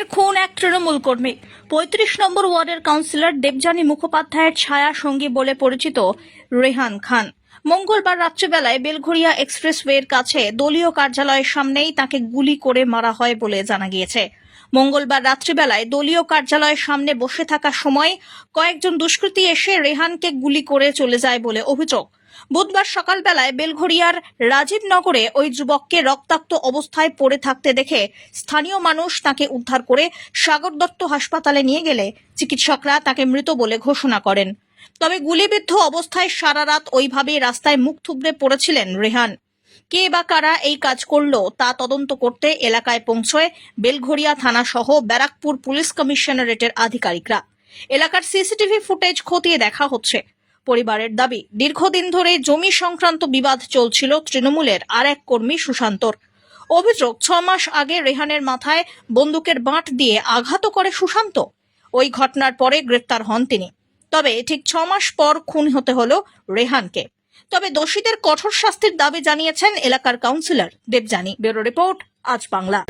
ফের খুন এক তৃণমূল কর্মী। পঁয়ত্রিশ নম্বর ওয়ার্ডের কাউন্সিলর দেবজানী মুখোপাধ্যায়ের ছায়া সঙ্গী বলে পরিচিত রেহান খান। মঙ্গলবার রাত্রিবেলায় বেলঘরিয়া এক্সপ্রেসওয়ের কাছে দলীয় কার্যালয়ের সামনেই তাকে গুলি করে মারা হয় বলে জানা গিয়েছে। মঙ্গলবার রাত্রিবেলায় দলীয় কার্যালয়ের সামনে বসে থাকার সময় কয়েকজন দুষ্কৃতী এসে রেহানকে গুলি করে চলে যায় বলে অভিযোগ। বুধবার সকালবেলায় বেলঘরিয়ার রাজীবনগরে ওই যুবককে রক্তাক্ত অবস্থায় পড়ে থাকতে দেখে স্থানীয় মানুষ তাকে উদ্ধার করে সাগর দত্ত হাসপাতালে নিয়ে গেলে চিকিৎসকরা তাকে মৃত বলে ঘোষণা করেন। তবে গুলিবিদ্ধ অবস্থায় সারা রাত ওইভাবেই রাস্তায় মুখ থুবড়ে পড়েছিলেন রেহান। কে বা কারা এই কাজ করল তা তদন্ত করতে এলাকায় পৌঁছয় বেলঘরিয়া থানা সহ ব্যারাকপুর পুলিশ কমিশনারেটের আধিকারিকরা। এলাকার সিসিটিভি ফুটেজ খতিয়ে দেখা হচ্ছে। পরিবারের দাবি, দীর্ঘদিন ধরে জমি সংক্রান্ত বিবাদ চলছিল তৃণমূলের আর এক কর্মী সুশান্তর। অভিযোগ, ছ মাস আগে রেহানের মাথায় বন্দুকের বাঁট দিয়ে আঘাত করে সুশান্ত। ওই ঘটনার পরে গ্রেপ্তার হন তিনি। তবে ঠিক ছ মাস পর খুন হতে হলো রেহানকে। তবে দোষীদের কঠোর শাস্তির দাবি জানিয়েছেন এলাকার কাউন্সিলর। দেবযানী ব্যুরো রিপোর্ট আজ বাংলা।